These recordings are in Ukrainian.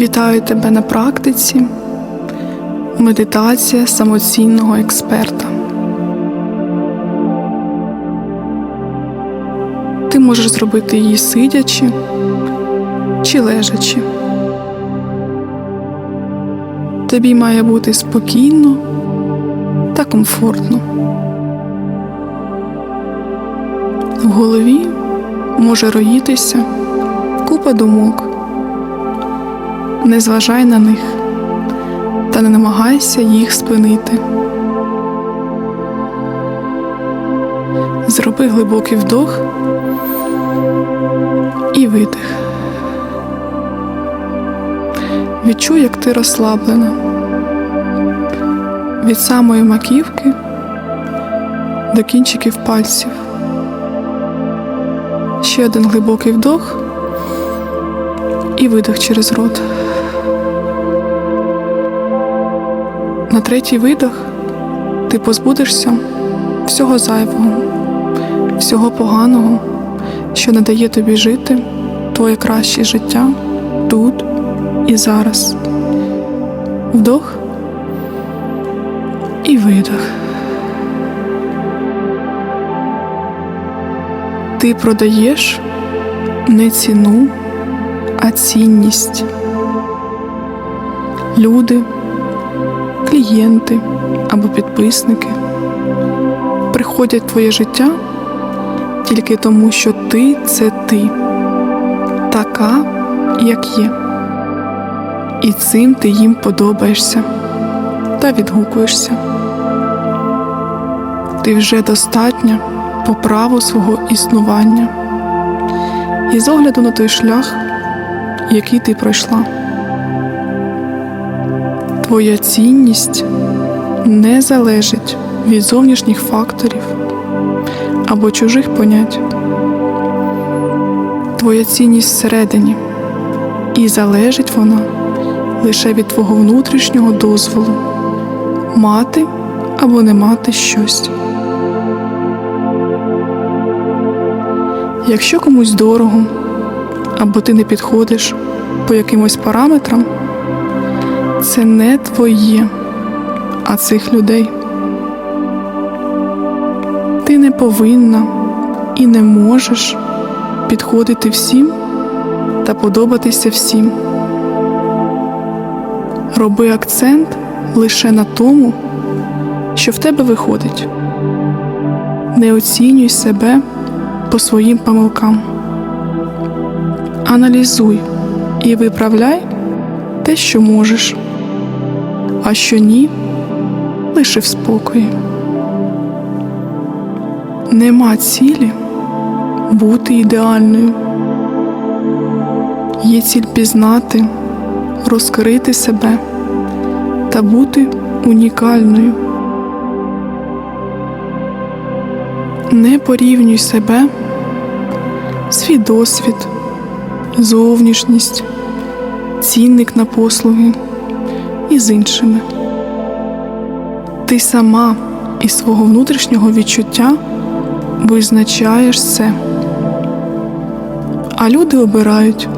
Вітаю тебе на практиці. Медитація самоцінного експерта. Ти можеш зробити її сидячи чи лежачи. Тобі має бути спокійно та комфортно. В голові може роїтися купа думок. Не зважай на них та не намагайся їх спинити. Зроби глибокий вдох і видих. Відчуй, як ти розслаблена від самої маківки до кінчиків пальців. Ще один глибокий вдох і видих через рот. На третій видох ти позбудешся всього зайвого, всього поганого, що не дає тобі жити твоє краще життя тут і зараз. Вдох і видох. Ти продаєш не ціну, а цінність. Люди, клієнти або підписники приходять в твоє життя тільки тому, що ти це ти, така, як є. І цим ти їм подобаєшся та відгукуєшся. Ти вже достатня по праву свого існування і з огляду на той шлях, який ти пройшла. Твоя цінність не залежить від зовнішніх факторів або чужих понять. Твоя цінність всередині, і залежить вона лише від твого внутрішнього дозволу мати або не мати щось. Якщо комусь дорого, або ти не підходиш по якимось параметрам, це не твоє, а цих людей. Ти не повинна і не можеш підходити всім та подобатися всім. Роби акцент лише на тому, що в тебе виходить. Не оцінюй себе по своїм помилкам. Аналізуй і виправляй те, що можеш, а що ні, лише в спокої. Нема цілі бути ідеальною. Є ціль пізнати, розкрити себе та бути унікальною. Не порівнюй себе, свій досвід, зовнішність, цінник на послуги із іншими. Ти сама із свого внутрішнього відчуття визначаєш це. А люди обирають,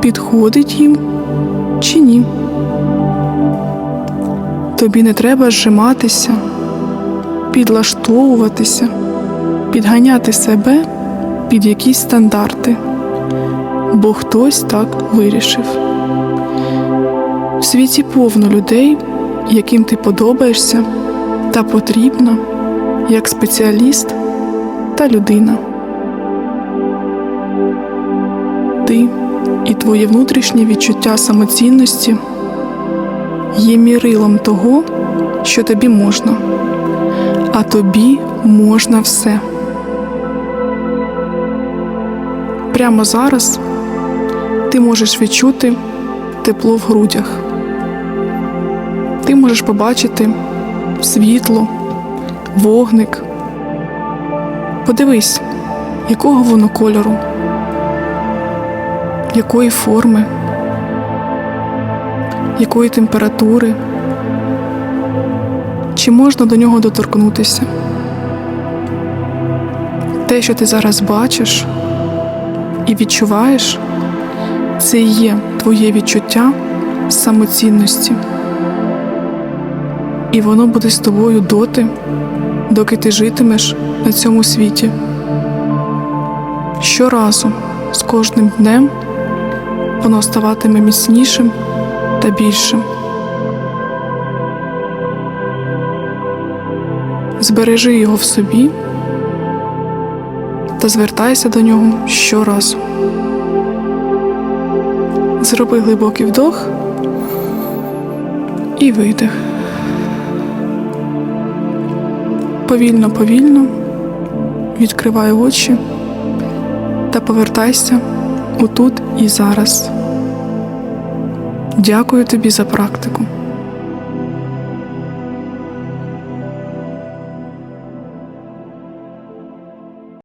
підходить їм чи ні. Тобі не треба зжиматися, підлаштовуватися, підганяти себе під якісь стандарти, бо хтось так вирішив. В світі повно людей, яким ти подобаєшся та потрібна як спеціаліст та людина. Ти і твоє внутрішнє відчуття самоцінності є мірилом того, що тобі можна, а тобі можна все. Прямо зараз ти можеш відчути тепло в грудях. Ти можеш побачити світло, вогник. Подивись, якого воно кольору, якої форми, якої температури, чи можна до нього доторкнутися. Те, що ти зараз бачиш і відчуваєш, Це і є твоє відчуття самоцінності. І воно буде з тобою доти, доки ти житимеш на цьому світі. Щоразу, з кожним днем, воно ставатиме міцнішим та більшим. Збережи його в собі та звертайся до нього щоразу. Зроби глибокий вдох і видих. Повільно, повільно відкривай очі та повертайся у тут і зараз. Дякую тобі за практику.